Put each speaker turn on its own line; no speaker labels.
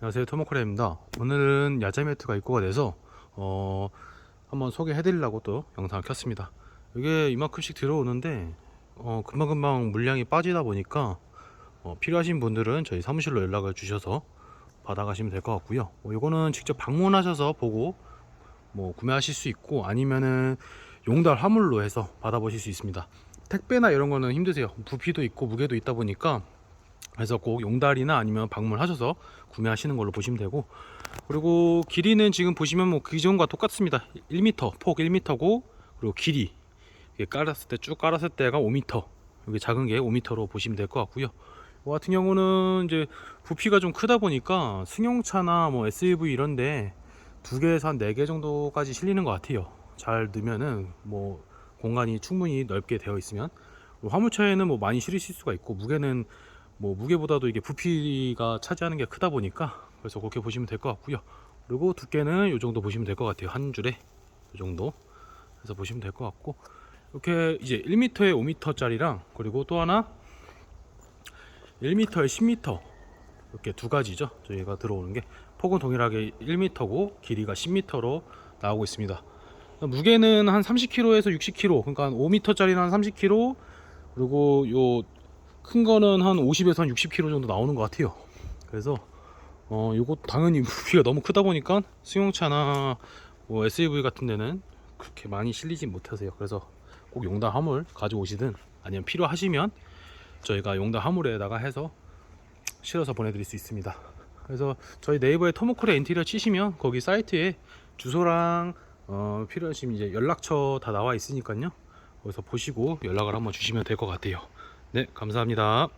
안녕하세요. 토모코레입니다. 오늘은 야자 매트가 입고가 돼서 어 한번 소개해 드리려고 또 영상을 켰습니다. 이게 이만큼씩 들어오는데 어 금방금방 물량이 빠지다 보니까 어, 필요하신 분들은 저희 사무실로 연락을 주셔서 받아가시면 될 것 같고요. 뭐 이거는 직접 방문하셔서 보고 뭐 구매하실 수 있고 아니면은 용달 화물로 해서 받아보실 수 있습니다. 택배나 이런 거는 힘드세요. 부피도 있고 무게도 있다 보니까 그래서 꼭 용달이나 아니면 방문하셔서 구매하시는 걸로 보시면 되고 그리고 길이는 지금 보시면 뭐 기존과 똑같습니다. 1m 폭 1m고 그리고 길이. 깔았을 때 쭉 깔았을 때가 5m 여기 작은 게 5m로 보시면 될 것 같고요. 이 같은 경우는 이제 부피가 좀 크다 보니까 승용차나 뭐 SUV 이런데 두 개에서 한 네 개 정도까지 실리는 것 같아요. 잘 넣으면은 뭐 공간이 충분히 넓게 되어 있으면. 화물차에는 뭐 많이 실으실 수가 있고 무게는 뭐 무게보다도 이게 부피가 차지하는 게 크다 보니까 그래서 그렇게 보시면 될 것 같고요. 그리고 두께는 이 정도 보시면 될 것 같아요. 한 줄에 이 정도 해서 보시면 될 것 같고 이렇게 이제 1m에 5m짜리랑 그리고 또 하나 1m에 10m 이렇게 두 가지죠. 저희가 들어오는 게 폭은 동일하게 1m고 길이가 10m로 나오고 있습니다. 무게는 한 30kg에서 60kg, 그러니까 한 5m짜리는 한 30kg, 그리고 요 큰 거는 한 50에서 한 60kg 정도 나오는 것 같아요. 그래서 어 요거 당연히 부피가 너무 크다 보니까 승용차나 뭐 SUV 같은 데는 그렇게 많이 실리진 못하세요. 그래서 꼭 용달 화물 가져오시든 아니면 필요하시면 저희가 용달 화물에다가 해서 실어서 보내드릴 수 있습니다. 그래서 저희 네이버에 토모코레 인테리어 치시면 거기 사이트에 주소랑 어, 필요하시면 이제 연락처 다 나와 있으니까요. 거기서 보시고 연락을 한번 주시면 될 것 같아요. 네, 감사합니다.